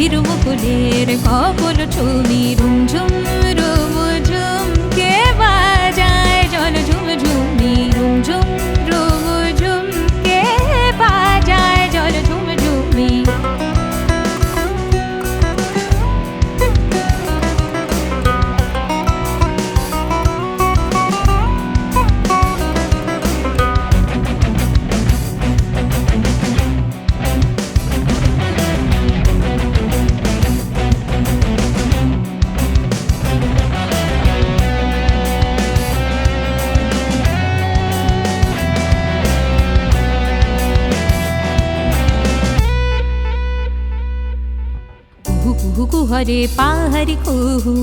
ভীরু মুকুলের couple ঠুমি রুমঝুম কুহু হুকু হরে পাহাড়ি কুহু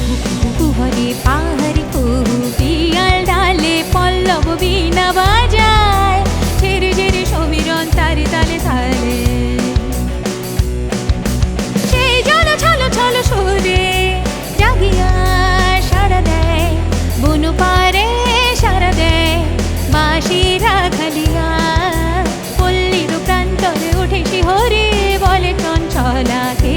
হুকু হুকু হরে পাহাড়ি ലാകെ